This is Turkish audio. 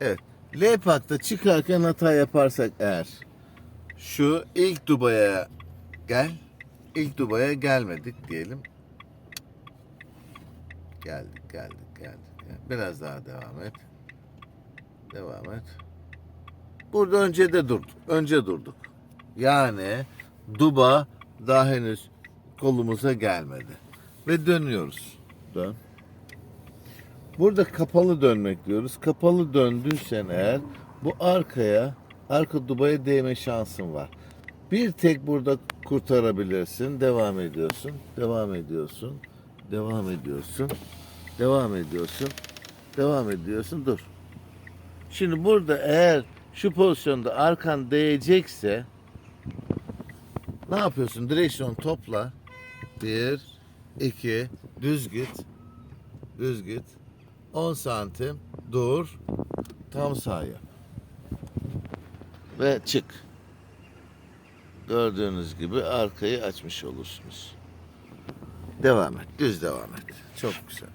Evet. L parkta çıkarken hata yaparsak eğer şu ilk Dubai'ye gel. İlk Dubai'ye gelmedik diyelim. Geldik, geldik, geldik. Biraz daha devam et. Devam et. Burada önce de durduk. Önce durduk. Yani Duba daha henüz kolumuza gelmedi. Ve dönüyoruz. Dön. Burada kapalı dönmek diyoruz. Kapalı döndüysen eğer bu arkaya, arka dubaya değme şansın var. Bir tek burada kurtarabilirsin. Devam ediyorsun. Devam ediyorsun. Devam ediyorsun. Devam ediyorsun. Devam ediyorsun. Dur. Şimdi burada eğer şu pozisyonda arkan değecekse ne yapıyorsun? Direksiyon topla. Bir, iki, düz git. Düz git. 10 santim dur. Tam sağ yap. Ve çık. Gördüğünüz gibi arkayı açmış olursunuz. Devam et. Düz devam et. Çok güzel.